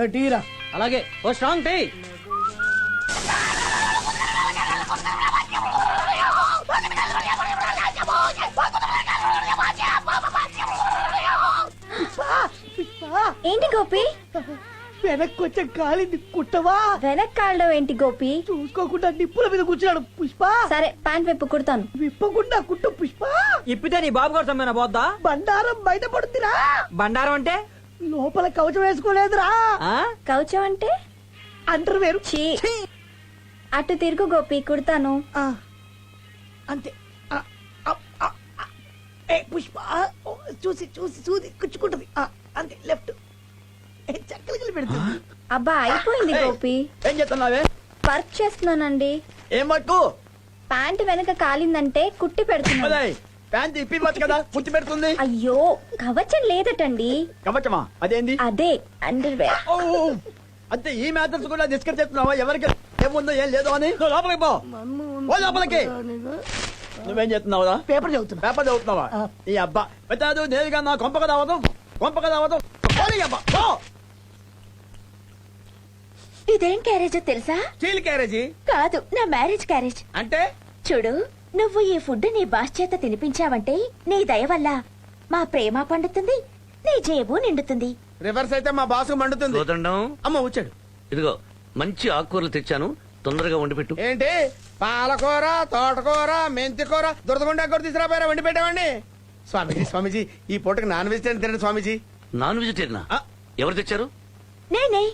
ఏ, టీరా అలాగే. ఓ స్ట్రాంగ్ టీ. ఏంటి గోపి? వెనక్కి వచ్చే కాలింది కుట్టవా? వెనక్ కాళ్ళలో ఏంటి గోపి? చూసుకోకుండా నిప్పుల మీద కూర్చున్నాడు పుష్ప. సరే ప్యాంట్ వైపు కుడతాను. విప్పకుండా కుట్టు పుష్ప. ఇప్పితే నీ బాబు సమ్మెన పోద్దా? బండారం బయట పడుతురా. బండారం అంటే? లోపల కవచం వేసుకోలేదురా. ఆ? కౌచం అంటే? అంటారు వేరు. చీ అటు తిరుగు గోపి కుడతాను. ఆ, అంతే. పుష్ప చూసి చూసి చూసి కుచ్చుకుంటది. ఆ, అంతే లెఫ్ట్. చక్కలు పెడుతుంది. అబ్బా అయిపోయింది గోపి. ఏం చేస్తున్నావే? వర్క్ చేస్తున్నానండి. ఏం వర్కు? ప్యాంట్ వెనక కాలిందంటే కుట్టి పెడుతున్నాను. ప్యాంట్ ఇప్పివచ్చు కదా పుచ్చి పెడుతుంది. అయ్యో కవచం లేదటండి. కవచమా? అదేంది? అదే అండర్ వేర్. అంతే ఈ మ్యాటర్స్ కూడా డిస్కస్ చేస్తున్నావా? ఎవరికి ఏముందో ఏం లేదు అని? నువ్వు లోపలికి పో. ఓ లోపలికి. నువ్వేం చేస్తున్నావురా? పేపర్ చదువుతున్నా. పేపర్ చదువుతున్నావా. ఈ అబ్బా. పెద్దాదు నేరుగా నా కొంపక రావడం కొంపక రావడం అబ్బా పో. ఇదేం క్యారేజో తెలుసా? స్టీల్ క్యారేజీ? కాదు నా మ్యారేజ్ క్యారేజ్. అంటే? చూడు నువ్వు ఈ ఫుడ్ నీ బాస్ చేత తినిపించావంటే నీ దయ వల్ల మా ప్రేమ పండుతుంది నీ జేబు నిండుతుంది. రివర్స్ అయితే మా బాసు మండుతుంది. అమ్మ వచ్చాడు ఇదిగో మంచి ఆకుకూరలు తెచ్చాను. తొందరగా వండి పెట్టు. ఏంటి? పాలకూర తోటకూర మెంతికూర దురదగుండా కూర తీసుకురాపోయారా? వండి పెట్టామండి. స్వామీజీ స్వామీజీ ఈ పూటకి నాన్ వెజిటేరియన్ తినండి స్వామీజీ. నాన్ వెజిటేరియనా? ఆ. ఎవరు తెచ్చారు? నేనే.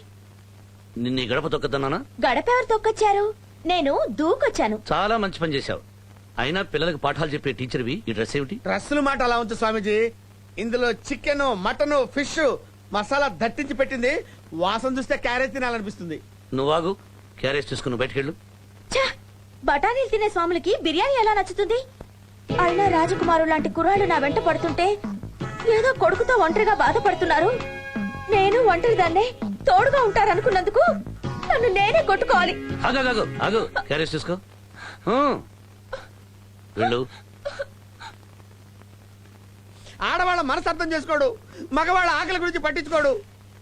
నిన్న ఈ గడప తొక్కదన్నానా గడప ఎవరు తొక్కొచ్చారు? నేను దూకొచ్చాను. చాలా మంచి పని చేశావు. అయినా పిల్లలకు పాఠాలు చెప్పే టీచర్వి ఈ డ్రెస్ ఏమిటి? డ్రస్సుల మాట అలా ఉంచు స్వామీజీ. ఇందులో చికెన్ మటన్ ఫిష్ మసాలా దట్టించి పెట్టింది. వాసన చూస్తే క్యారెట్ తినాలనిపిస్తుంది. నువ్వాగు క్యారేజ్ తీసుకుని బయటకెళ్ళు. ఛ! బఠానీలు తినే స్వాములకి బిర్యానీ ఎలా నచ్చుతుంది? అయినా రాజకుమారు లాంటి కుర్రాళ్ళు నా వెంట పడుతుంటే ఏదో కొడుకుతో ఒంటరిగా బాధపడుతున్నారు. నేను ఒంటరి దాన్నే తోడుగా ఉంటారనుకున్నందుకు నన్ను నేనే కొట్టుకోవాలి. ఆగు ఆగు, ఆగు. ఆగు. క్యారేజ్ తీసుకో. ఆ. వెళ్ళు. ఆడవాళ్ళ మనసు అర్థం చేసుకోడు. మగవాళ్ళ ఆకలి గురించి పట్టించుకోడు.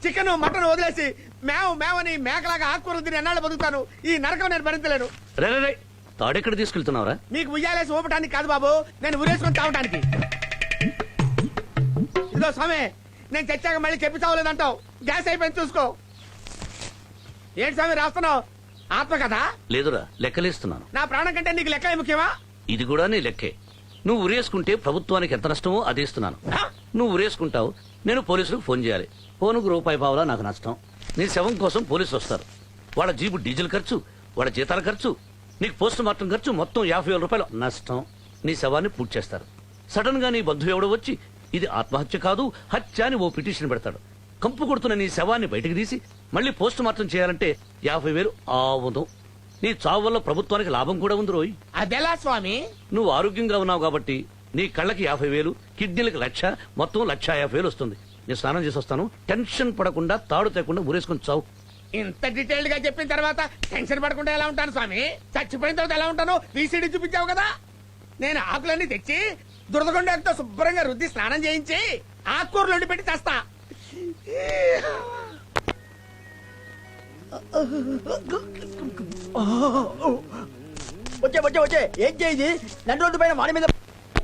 చికెన్ మటన్ వదిలేసి మేవ మేవని మేకలాగా ఆకుకూరలు తిని ఎన్నాళ్ళు బతుకుతాను? ఈ నరకం నేను భరించలేను. రే రే, రే తాడెక్కడ తీసుకెళ్తున్నావురా? మీకు ఉయ్యాలేసి ఊపటానికి కాదు బాబు. నేను ఉరేసుకొని తాగటానికి. ఇదో స్వామి నేను చచ్చాక మళ్ళీ చెప్పి చావలేదంటావు. గ్యాస్ అయిపోయింది చూసుకో. ఏంటి స్వామి రాస్తున్నావు? ఆత్మ కదా లేదురా లెక్కలేస్తున్నాను. నా ప్రాణం కంటే నీకు లెక్క ముఖ్యమా? ఇది కూడా నీ లెక్కే. నువ్వు ఉరేసుకుంటే ప్రభుత్వానికి ఎంత నష్టమో అది ఇస్తున్నాను. నువ్వు ఉరేసుకుంటావు నేను పోలీసులకు ఫోన్ చేయాలి. ఫోనుకు రూపాయి పావులా నాకు నష్టం. నీ శవం కోసం పోలీసులు వస్తారు. వాళ్ళ జీబు డీజిల్ ఖర్చు వాళ్ళ జీతాల ఖర్చు నీకు పోస్ట్ మార్టం ఖర్చు మొత్తం యాభై వేల రూపాయలు నష్టం. నీ శవాన్ని పూర్తి చేస్తారు. సడన్గా నీ బంధువు ఎవడో వచ్చి ఇది ఆత్మహత్య కాదు హత్య అని ఓ పిటిషన్ పెడతాడు. కంపు కొడుతున్న నీ శవాన్ని బయటకు తీసి మళ్ళీ పోస్ట్ మార్టం చేయాలంటే యాభై వేలు ఆవును నీ చావు వల్ల ప్రభుత్వానికి లాభం కూడా ఉంది రోయ్. అదెలా స్వామి? నువ్వు ఆరోగ్యంగా ఉన్నావు కాబట్టి నీ కళ్ళకి యాభై వేలు కిడ్నీలకు లక్ష మొత్తం లక్ష యాభై వేలు వస్తుంది. నేను స్నానం చేసి వస్తాను. టెన్షన్ పడకుండా తాడు తేకుండా ఊరేసుకొని చావు. ఇంత డీటెయిల్డ్గా చెప్పిన తర్వాత టెన్షన్ పడకుండా ఎలా ఉంటాను స్వామి? చచ్చిపోయిన తర్వాత ఎలా ఉంటాను? వీసీడీ చూపించావు కదా? నేను ఆకులన్నీ తెచ్చి దురదగొండతో శుభ్రంగా రుద్ది స్నానం చేయించి ఆకుకూరలు వండి పెట్టి తెస్తా. వచ్చే వచ్చే వచ్చే. ఏం చేయి రెండు రోజు పైన వాడి మీద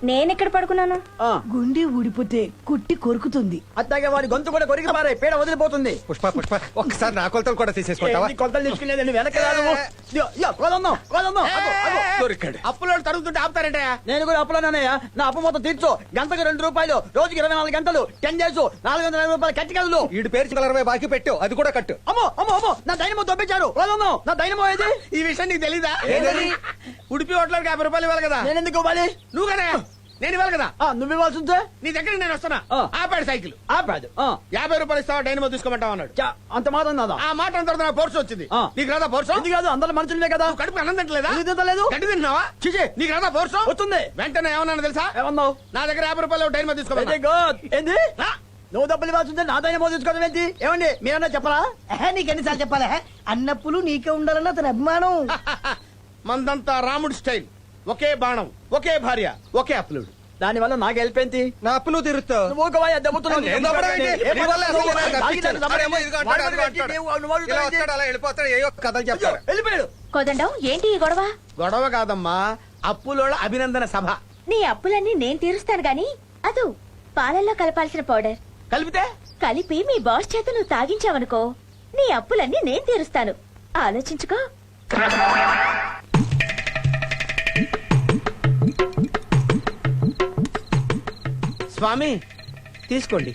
నేను ఎక్కడ పడుకున్నాను? ఆ, గుండి ఊడిపోతే కుట్టి కొరుకుతుంది. అట్లాగే వాడి గొంతు కూడా కొరికి పారే పేడ వదిలిపోతుంది. పుష్ప పుష్ప ఒక్కసారి నా కొలతలు కూడా తీసేసుకుంటావా ఏంటి కొలతలు తీసుకునేదండి వెనక. దొరికాడు. అప్పులో తరుగుతుంటే ఆపుతారంటే? నేను కూడా అప్పులోనన్నయ్య నా అప్పు మొత్తం తీర్చు. గంటకు రెండు రూపాయలు రోజుకి ఇరవై నాలుగు గంటలు. టెన్ డేస్ నాలుగు వందల యాభై రూపాయలు కట్టి కదలు. ఈడు పేరు అరవై బాకీ పెట్టు అది కూడా కట్టు. అమ్మో అమ్మో అమ్మో నా దైనమో దొబ్బించారు నా దైనమో ఏది? ఈ విషయం నీకు తెలీదా? ఉడిపి హోటల్కి యాభై రూపాయలు ఇవ్వాలి కదా. నేను ఎందుకు ఇవ్వాలి? నువ్వు కదా. నేను ఇవ్వాలి కదా. ఆ, నువ్వు ఇవ్వాల్సి ఉంటే నీ దగ్గరికి నేను వస్తున్నా. ఆ. ఆపాడు సైకిల్. ఆపాదు ఆ, యాభై రూపాయలు ఇస్తావా డైనమో తీసుకోమంటావు అన్నాడు. చా, అంత మాత్రం నాదా ఆ మాట అన్న తర్వాత నాకు పోర్సు వచ్చింది. ఆ. నీకు రాదా పోర్సు కాదు? అందరు మనుషులే కదా. కడుపు అన్నం తింటలేదా? తింటలేదు? గడ్డి తింటున్నావా చిచి నీకు రాదా పోర్సు వస్తుంది. వెంటనే ఏమన్నా తెలుసా? ఏమన్నావు? నా దగ్గర యాభై రూపాయలు డైనమో గుడ్. ఏంది? నువ్వు డబ్బులు ఇవ్వాల్సి ఉంటే నా దైనమో తీసుకోవడం ఏంటి? ఏమండి మీరన్నా చెప్పరా ఎహే, నీకెన్నిసార్లు చెప్పాలి? అన్నప్పులు నీకే ఉండాలన్న అతని అభిమానం. మందంతా రాముడి స్టైల్. ఒకే బాణం ఒకే భార్య ఒకే అప్లుడు. దాని వల్ల నాకు హెల్ప్ ఏంటి? నా అప్పు నువ్వు తీరుస్తావు నువ్వు ఒక వాయి దెబ్బతున్నావు. నేను దమ్మడం ఏంటి? ఏ నీ వల్ల అసలు నేను పని తప్పించాను. దమ్మడం అరేమో ఇదిగో అంటాడు, వాడు అదిగో పెట్టి అంటాడు. నీవు- నువ్వు వాడు ఇలా పెట్టి- వస్తాడు, అలా వెళ్ళిపోతాడు ఏయో కథలు చెప్తాడు. వెళ్ళిపోయాడు. కోదండం ఏంటి ఈ గొడవ? గొడవ కాదమ్మా అప్పులోళ్ళ అభినందన సభ. నీ అప్పులన్నీ నేను తీరుస్తాను గాని అదు పాలల్లో కలపాల్సిన పౌడర్. కలిపితే? కలిపి మీ బాస్ చేత నువ్వు తాగించావనుకో నీ అప్పులన్నీ నేను తీరుస్తాను. ఆలోచించుకో. స్వామి తీసుకోండి.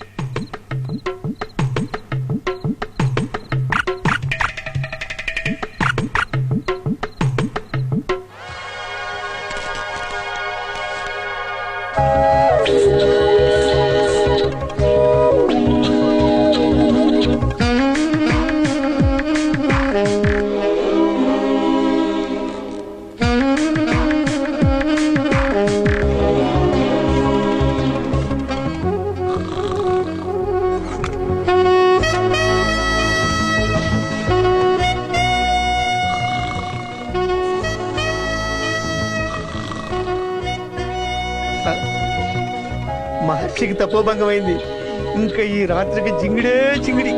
మహర్షికి తపోభంగమైంది. ఇంకా ఈ రాత్రికి జింగిడే జింగిడి.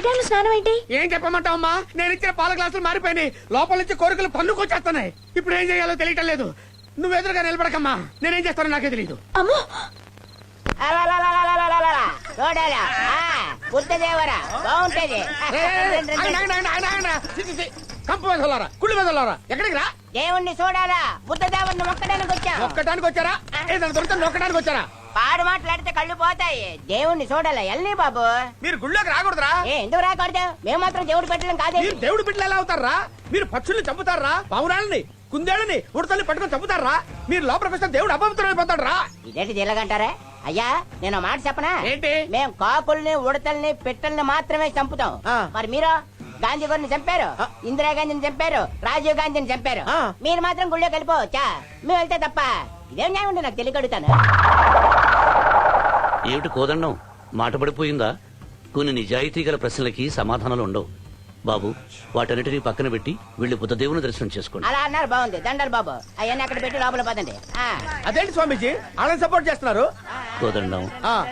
టైంలో స్నానం ఏంటి? ఏం చెప్పమంటావమ్మా? నేను ఇచ్చిన పాల గ్లాసులు మారిపోయినాయి. లోపల నుంచి కోరికలు పన్నుకొచ్చేస్తున్నాయి ఇప్పుడు ఏం చేయాలో తెలియటం లేదు. నువ్వు ఎదురుగా నిలబడకమ్మా. నేనేం చేస్తానో నాకే తెలియదు అమ్మో! చూడాలా బుద్ధదేవరా బాగుంటది కంపు వెదలారా కుళ్ళు వెదలారా ఎక్కడికి రా దేవుణ్ణి చూడాలా బుద్ధదేవుని మొక్కడానికి వచ్చాం ఒక్కటానికి వచ్చారా ఏదైనా దొరికితే నొక్కడానికి వచ్చారా పాడు మాట్లాడితే కళ్ళు పోతాయి. దేవుణ్ణి చూడాలా ఎల్ని బాబు? మీరు గుళ్ళోకి రాకూడదురా. ఏ ఎందుకు రాకూడదు? మేము మాత్రం దేవుడు పెట్టడం కాదే. మీరు దేవుడు బిడ్డలు ఎలా అవుతారా? మీరు పక్షుల్ని చంపుతారా? పౌరాలని కుందేళ్ళని ఉడతల్ని పట్టుకొని చంపుతారా? మీరు లోపలికి వస్తే దేవుడు అపవిత్రం అయిపోతాడు ఇదేంటి దిల్లగంటారా అయ్యా నేను ఒక మాట చెప్పనా? ఏంటి? మేము కాకుల్ని ఉడతల్ని పిట్టల్ని మాత్రమే చంపుతాం. ఆ. మరి మీరు? గాంధీ గారిని చంపారు? ఇందిరాగాంధీని చంపారు? రాజీవ్ గాంధీని చంపారు? ఆ. మీరు మాత్రం గుళ్ళో కలిపోవచ్చా మేము వెళ్తే తప్ప. ఇదేం న్యాయం ఉంటే నాకు తెలియకడుగుతాను ఏమిటి కోదండం? మాట పడిపోయిందా? కొన్ని నిజాయితీ గల ప్రశ్నలకి సమాధానాలు ఉండవు. బాబు వాటన్నిటినీ పక్కన పెట్టి వెళ్ళి బుద్ధదేవుని దర్శనం చేసుకోండి. అలా అన్నారు బాగుంది. దండలు బాబు. అవన్నీ అక్కడ పెట్టి లోపల పదండి. ఆ. అదేంటి స్వామీజీ? వాళ్ళని సపోర్ట్ చేస్తున్నారు? కోదండం ఆ,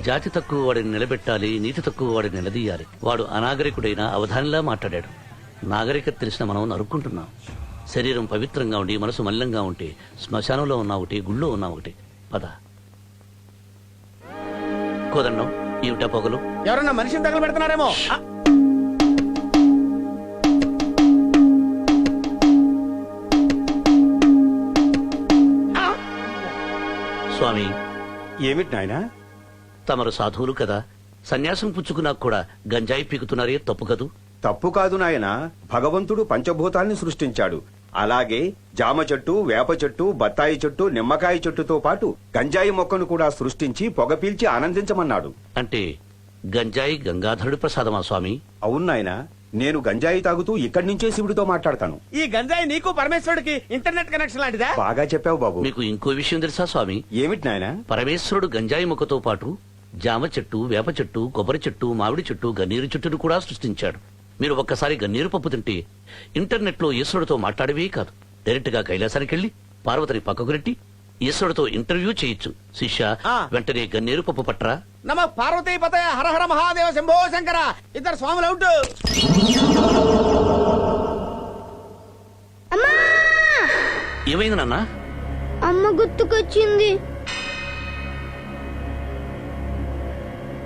జాతి తక్కువ వాడిని నిలబెట్టాలి నీతి తక్కువ వాడిని నిలదీయాలి. వాడు అనాగరికుడైన అవధానిలా మాట్లాడాడు. నాగరికత తెలిసిన మనం నరుక్కుంటున్నాం. శరీరం పవిత్రంగా ఉండి మనసు మల్లంగా ఉంటే శ్మశానంలో ఉన్న ఒకటి గుళ్ళో ఉన్న ఒకటి. పద. కోదండం ఏమిటా పొగలు. ఎవరన్నా మనిషిని తగలు పెడుతున్నారేమో? ఆ, స్వామి ఏమిటి నాయనా? తమరు సాధువులు కదా సన్యాసం పుచ్చుకున్నా కూడా గంజాయి పీకుతున్నారే తప్పు కదూ? తప్పు కాదు నాయన భగవంతుడు పంచభూతాల్ని సృష్టించాడు. అలాగే జామ చెట్టు వేప చెట్టు బత్తాయి చెట్టు నిమ్మకాయ చెట్టుతో పాటు గంజాయి మొక్కను కూడా సృష్టించి పొగ పీల్చి ఆనందించమన్నాడు. అంటే గంజాయి గంగాధరుడి ప్రసాదమా స్వామి? అవును నాయనా నేను గంజాయి తాగుతూ ఇక్కడి నుంచే శివుడితో మాట్లాడతాను. ఈ గంజాయి నీకు పరమేశ్వరుడికి ఇంటర్నెట్ కనెక్షన్ లాంటిదా? బాగా చెప్పావు బాబు. మీకు ఇంకో విషయం తెలుసా స్వామి? ఏమిటి నాయనా? పరమేశ్వరుడు గంజాయి మొక్కతో పాటు జామ చెట్టు వేప చెట్టు కొబ్బరి చెట్టు మామిడి చెట్టు గన్నీరు చెట్టును కూడా సృష్టించాడు. మీరు ఒక్కసారి గన్నీరు పప్పు తింటే ఇంటర్నెట్లో ఈశ్వరుడితో మాట్లాడవే కాదు. డైరెక్ట్గా కైలాసానికి వెళ్ళి పార్వతిని పక్కకు నెట్టి ఈశ్వరుడితో ఇంటర్వ్యూ చేయొచ్చు. శిష్య ఆ. వెంటనే గన్నీరు పప్పు పట్రా. నమ పార్వతీ పతయ హర హర మహాదేవ శంభో శంకర. ఇద్దరు స్వాములు అవుట్. ఏమైంది నాన్న? అమ్మ గుర్తుకొచ్చింది.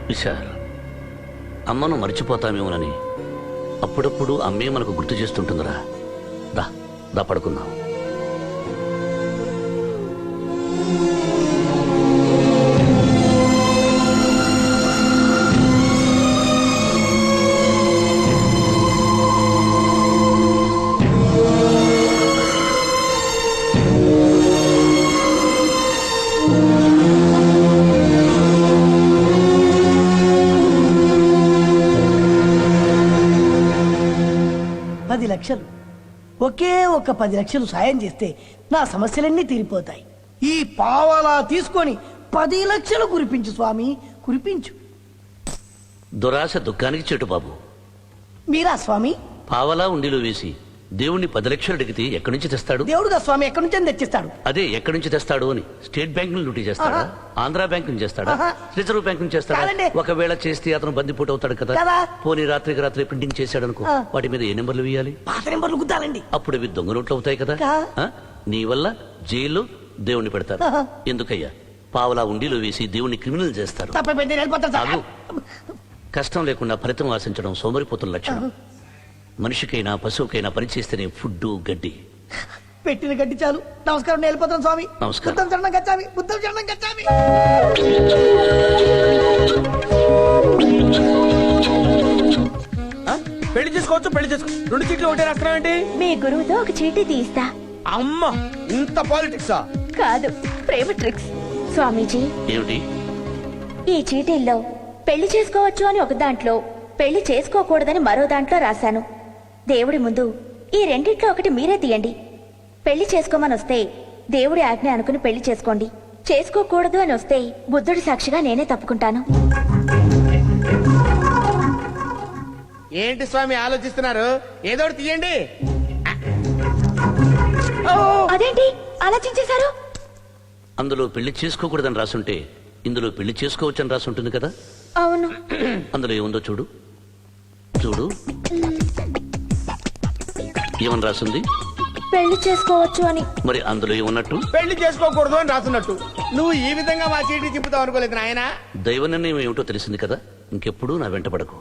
విశాల్ అమ్మను మర్చిపోతామేమోనని. అప్పుడప్పుడు అమ్మే మనకు గుర్తు చేస్తుంటుందిరా. దా దా పడుకుందాం. ఒకే ఒక పది లక్షలు సాయం చేస్తే నా సమస్యలన్నీ తీరిపోతాయి. ఈ పావలా తీసుకొని పది లక్షలు కురిపించు స్వామి కురిపించు. దురాశ దుఃఖానికి చెట్టు బాబు. మీరా స్వామి? పావలా ఉండిలో వేసి దేవుణ్ణి పది లక్షలు అడిగితే ఎక్కడి నుంచి తెస్తాడు? దేవుడుగా స్వామి ఎక్కడి నుంచి తెచ్చిస్తాడు. అదే ఎక్కడి నుంచి తెస్తాడు అని. స్టేట్ బ్యాంక్ను లూటీ చేస్తాడా. ఆంధ్రా బ్యాంక్ నుంచి చేస్తాడా. రిజర్వ్ బ్యాంక్ నుంచి చేస్తాడా. ఒకవేళ చేస్తే అతను బందిపోటు అవుతాడు కదా. పోనీ రాత్రికి రాత్రి ప్రింటింగ్ చేశాడు అనుకో. వాటి మీద ఏ నెంబర్లు వేయాలి? పాత నెంబర్లు గుద్దాలండి. అప్పుడు అవి దొంగ నోట్లు అవుతాయి కదా? నీ వల్ల జైల్లో దేవుణ్ణి పెడతారు. ఎందుకయ్యా? పావలా ఉండిలో వేసి దేవుణ్ణి క్రిమినల్ చేస్తారు. కష్టం లేకుండా ఫలితం ఆశించడం సోమరిపోతుల లక్షణం. మనిషికైనా పశువుకైనా పనిచేస్తేనే ఫుడ్ గడ్డి. పెట్టిన గడ్డి చాలు. నమస్కారం నేను వెళ్ళిపోతాను స్వామి. నమస్కారం. బుద్ధం చరణం గచ్చామి బుద్ధం చరణం గచ్చామి. ఆ? పెళ్ళి చేసుకోవచ్చు పెళ్ళి చేసుకో. రెండు చీట్లు ఒకటే రాస్తున్నావు ఏంటి? మీ గురువుతో ఒక చీటీ తీస్తా అమ్మ! ఇంత పాలిటిక్సా కాదు ప్రేమ ట్రిక్స్ స్వామీజీ ఏమిటి? ఈ చీటీల్లో పెళ్ళి చేసుకోవచ్చు అని ఒక దాంట్లో పెళ్ళి చేసుకోకూడదని మరో దాంట్లో రాశాను. దేవుడి ముందు ఈ రెండిట్లో ఒకటి మీరే తీయండి. పెళ్ళి చేసుకోమని వస్తే దేవుడి ఆజ్ఞ అనుకుని పెళ్ళి చేసుకోండి. చేసుకోకూడదు అని వస్తే బుద్ధుడి సాక్షిగా నేనే తప్పుకుంటాను. ఏంటి స్వామి ఆలోచిస్తున్నారు? ఏదో ఒకటి తీయండి. అదేంటి? ఆలోచించేశారు? అందులో పెళ్ళి చేసుకోకూడదని రాసుంటే ఇందులో పెళ్ళి చేసుకోవచ్చని రాసి ఉంటుంది కదా? అవును. అందులో ఏముందో చూడు. చూడు. ఏమని రాసింది? పెళ్ళి చేసుకోవచ్చు అని. మరి అందులో ఏమన్నట్టు? పెళ్ళి చేసుకోకూడదు అని రాస్తున్నట్టు నువ్వు ఈ విధంగా మా చీటీ తిప్పుతావు అనుకోలేదు నాయనా. దైవ నిర్ణయం ఏమిటో తెలిసింది కదా? ఇంకెప్పుడు నా వెంట పడకు.